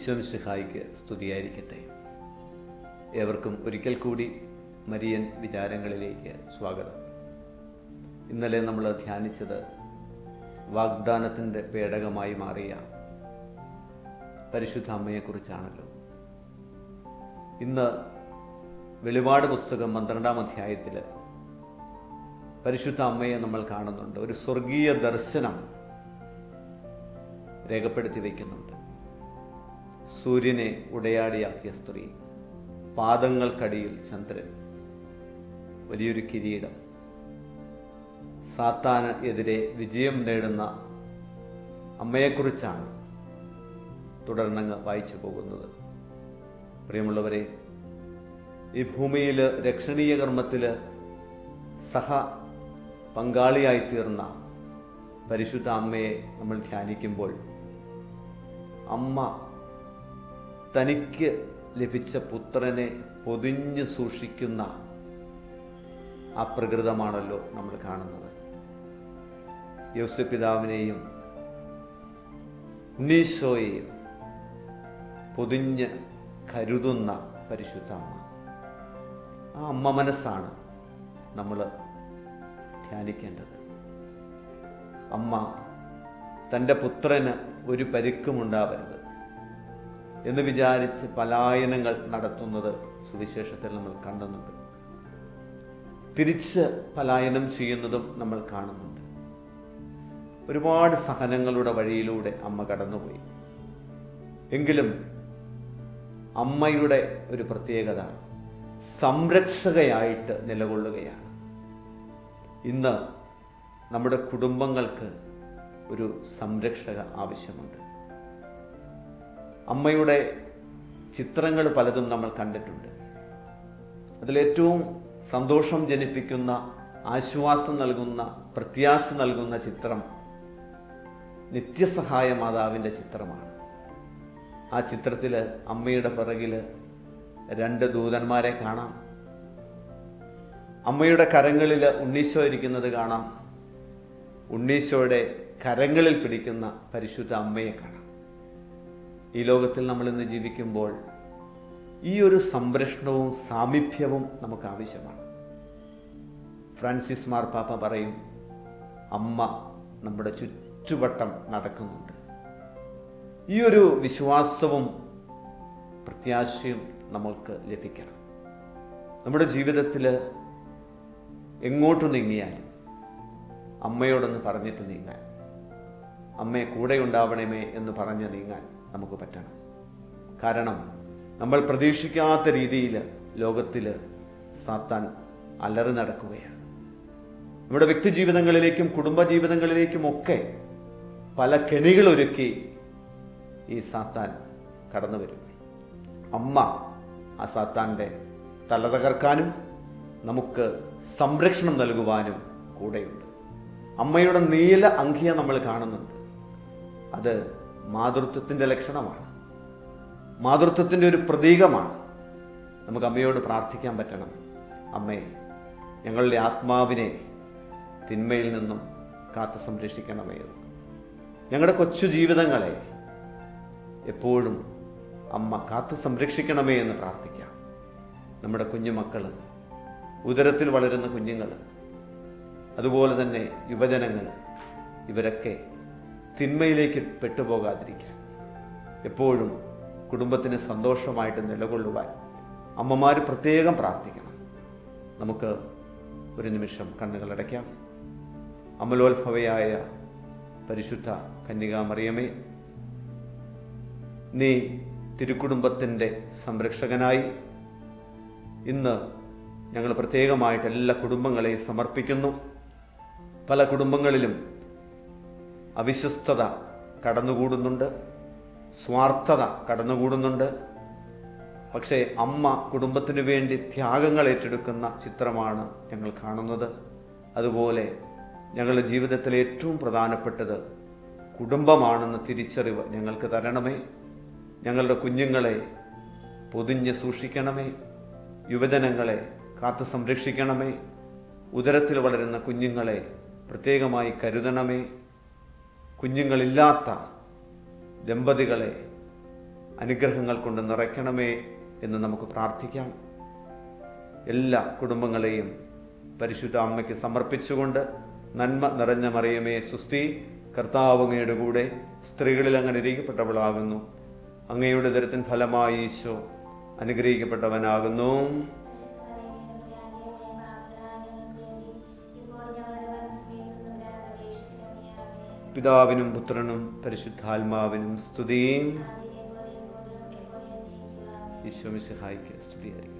ഈശ്വംസിഹായിക്ക് സ്തുതിയായിരിക്കട്ടെ. ഏവർക്കും ഒരിക്കൽ കൂടി മരിയൻ വിചാരങ്ങളിലേക്ക് സ്വാഗതം. ഇന്നലെ നമ്മൾ ധ്യാനിച്ചത് വാഗ്ദാനത്തിന്റെ പേടകമായി മാറിയ പരിശുദ്ധ അമ്മയെക്കുറിച്ചാണല്ലോ. ഇന്ന് വെളിപാട് പുസ്തകം പന്ത്രണ്ടാം അധ്യായത്തിൽ പരിശുദ്ധ അമ്മയെ നമ്മൾ കാണുന്നുണ്ട്. ഒരു സ്വർഗീയ ദർശനം രേഖപ്പെടുത്തി വയ്ക്കുന്നുണ്ട് സൂര്യനെ ഉടയാടിയാക്കിയ സ്ത്രീ പാദങ്ങൾക്കടിയിൽ ചന്ദ്രൻ. വലിയൊരു കിരീടം. സാത്താന് എതിരെ വിജയം നേടുന്ന അമ്മയെക്കുറിച്ചാണ് തുടർന്നങ്ങ് വായിച്ചു പോകുന്നത്. പ്രിയമുള്ളവരെ ഈ ഭൂമിയിൽ രക്ഷണീയ കർമ്മത്തിൽ സഹ പങ്കാളിയായി തീർന്ന പരിശുദ്ധ അമ്മയെ നമ്മൾ ധ്യാനിക്കുമ്പോൾ അമ്മ തനിക്ക് ലഭിച്ച പുത്രനെ പൊതിഞ്ഞു സൂക്ഷിക്കുന്ന ആ പ്രകൃതമാണല്ലോ നമ്മൾ കാണുന്നത്. യോസപിതാവിനെയും ഉണ്ണീശോയെയും പൊതിഞ്ഞ് കരുതുന്ന പരിശുദ്ധ അമ്മ ആ അമ്മ മനസ്സാണ് നമ്മൾ ധ്യാനിക്കേണ്ടത്. അമ്മ തന്റെ പുത്രന് ഒരു പരിക്കുമുണ്ടാവരുത്. എന്ന് വിചാരിച്ച് പലായനങ്ങൾ നടത്തുന്നത് സുവിശേഷത്തിൽ നമ്മൾ കണ്ടുന്നുണ്ട്. തിരിച്ച് പലായനം ചെയ്യുന്നതും നമ്മൾ കാണുന്നുണ്ട്. ഒരുപാട് സഹനങ്ങളുടെ വഴിയിലൂടെ അമ്മ കടന്നുപോയി. എങ്കിലും അമ്മയുടെ ഒരു പ്രത്യേകത സംരക്ഷകയായിട്ട് നിലകൊള്ളുകയാണ്. ഇന്ന് നമ്മുടെ കുടുംബങ്ങൾക്ക് ഒരു സംരക്ഷക ആവശ്യമുണ്ട്. അമ്മയുടെ ചിത്രങ്ങൾ പലതും നമ്മൾ കണ്ടിട്ടുണ്ട്. അതിലേറ്റവും സന്തോഷം ജനിപ്പിക്കുന്ന ആശ്വാസം നൽകുന്ന പ്രത്യാശ നൽകുന്ന ചിത്രം നിത്യസഹായ മാതാവിന്റെ ചിത്രമാണ്. ആ ചിത്രത്തിൽ അമ്മയുടെ പിറകിൽ രണ്ട് ദൂതന്മാരെ കാണാം. അമ്മയുടെ കരങ്ങളിൽ ഉണ്ണീശോ ഇരിക്കുന്നത് കാണാം. ഉണ്ണീശോയുടെ കരങ്ങളിൽ പിടിക്കുന്ന പരിശുദ്ധ അമ്മയെ കാണാം. ഈ ലോകത്തിൽ നമ്മൾ ഇന്ന് ജീവിക്കുമ്പോൾ ഈ ഒരു സംരക്ഷണവും സാമീപ്യവും നമുക്ക് ആവശ്യമാണ്. ഫ്രാൻസിസ് മാർപ്പാപ്പ പറയും അമ്മ നമ്മുടെ ചുറ്റുവട്ടം നടക്കുന്നുണ്ട്. ഈ ഒരു വിശ്വാസവും പ്രത്യാശയും നമ്മൾക്ക് ലഭിക്കണം. നമ്മുടെ ജീവിതത്തിൽ എങ്ങോട്ട് നീങ്ങിയാലും അമ്മയോടൊന്ന് പറഞ്ഞിട്ട് നീങ്ങാൻ അമ്മയെ കൂടെ ഉണ്ടാവണമേ എന്ന് പറഞ്ഞ് നീങ്ങാൻ നമുക്ക് പറ്റണം. കാരണം നമ്മൾ പ്രതീക്ഷിക്കാത്ത രീതിയിൽ ലോകത്തിൽ സാത്താൻ അലറി നടക്കുകയാണ്. നമ്മുടെ വ്യക്തി ജീവിതങ്ങളിലേക്കും കുടുംബ ജീവിതങ്ങളിലേക്കും ഒക്കെ പല കെണികൾ ഒരുക്കി ഈ സാത്താൻ കടന്നു വരും. അമ്മ ആ സാത്താന്റെ തല തകർക്കാനും നമുക്ക് സംരക്ഷണം നൽകുവാനും കൂടെയുണ്ട്. അമ്മയുടെ നീല അങ്കിയ നമ്മൾ കാണുന്നുണ്ട്. അത് മാതൃത്വത്തിന്റെ ലക്ഷണമാണ്. മാതൃത്വത്തിന്റെ ഒരു പ്രതീകമാണ്. നമുക്ക് അമ്മയോട് പ്രാർത്ഥിക്കാൻ പറ്റണം. അമ്മേ ഞങ്ങളുടെ ആത്മാവിനെ തിന്മയിൽ നിന്നും കാത്തു സംരക്ഷിക്കണമേ. ഞങ്ങളുടെ കൊച്ചു ജീവിതങ്ങളെ എപ്പോഴും അമ്മ കാത്തു സംരക്ഷിക്കണമേ എന്ന് പ്രാർത്ഥിക്കാം. നമ്മുടെ കുഞ്ഞുമക്കൾ ഉദരത്തിൽ വളരുന്ന കുഞ്ഞുങ്ങൾ അതുപോലെ തന്നെ യുവജനങ്ങൾ ഇവരൊക്കെ തിന്മയിലേക്ക് പെട്ടുപോകാതിരിക്കാൻ. എപ്പോഴും കുടുംബത്തിന് സന്തോഷമായിട്ട് നിലകൊള്ളുവാൻ അമ്മമാർ പ്രത്യേകം പ്രാർത്ഥിക്കണം. നമുക്ക് ഒരു നിമിഷം കണ്ണുകളടയ്ക്കാം അമലോത്ഭവയായ പരിശുദ്ധ കന്യകാമറിയമേ നീ തിരുക്കുടുംബത്തിന്റെ സംരക്ഷകനായി ഇന്ന് ഞങ്ങൾ പ്രത്യേകമായിട്ട് എല്ലാ കുടുംബങ്ങളെയും സമർപ്പിക്കുന്നു. പല കുടുംബങ്ങളിലും അവിശ്വസ്തത കടന്നുകൂടുന്നുണ്ട്. സ്വാർത്ഥത കടന്നുകൂടുന്നുണ്ട്. പക്ഷേ അമ്മ കുടുംബത്തിനു വേണ്ടി ത്യാഗങ്ങൾ ഏറ്റെടുക്കുന്ന ചിത്രമാണ് ഞങ്ങൾ കാണുന്നത്. അതുപോലെ ഞങ്ങളുടെ ജീവിതത്തിലെ ഏറ്റവും പ്രധാനപ്പെട്ടത് കുടുംബമാണെന്ന തിരിച്ചറിവ് ഞങ്ങൾക്ക് തരണമേ. ഞങ്ങളുടെ കുഞ്ഞുങ്ങളെ പൊതിഞ്ഞ് സൂക്ഷിക്കണമേ. യുവജനങ്ങളെ കാത്തു സംരക്ഷിക്കണമേ. ഉദരത്തിൽ വളരുന്ന കുഞ്ഞുങ്ങളെ പ്രത്യേകമായി കരുതണമേ. കുഞ്ഞുങ്ങളില്ലാത്ത ദമ്പതികളെ അനുഗ്രഹങ്ങൾ കൊണ്ട് നിറയ്ക്കണമേ എന്ന് നമുക്ക് പ്രാർത്ഥിക്കാം. എല്ലാ കുടുംബങ്ങളെയും പരിശുദ്ധ അമ്മയ്ക്ക് സമർപ്പിച്ചുകൊണ്ട് നന്മ നിറഞ്ഞ മറിയമേ സുസ്തി കർത്താവുങ്ങയുടെ കൂടെ സ്ത്രീകളിൽ അങ്ങനെ ഇരിക്കപ്പെട്ടവളാകുന്നു. അങ്ങയുടെ ദരത്തിൻ ഫലമായി ഈശോ അനുഗ്രഹിക്കപ്പെട്ടവനാകുന്നു. പിതാവിനും പുത്രനും പരിശുദ്ധാത്മാവിനും സ്തുതിയും. ഈശോ മിശിഹായിക്ക് സ്തുതിയായിരിക്കും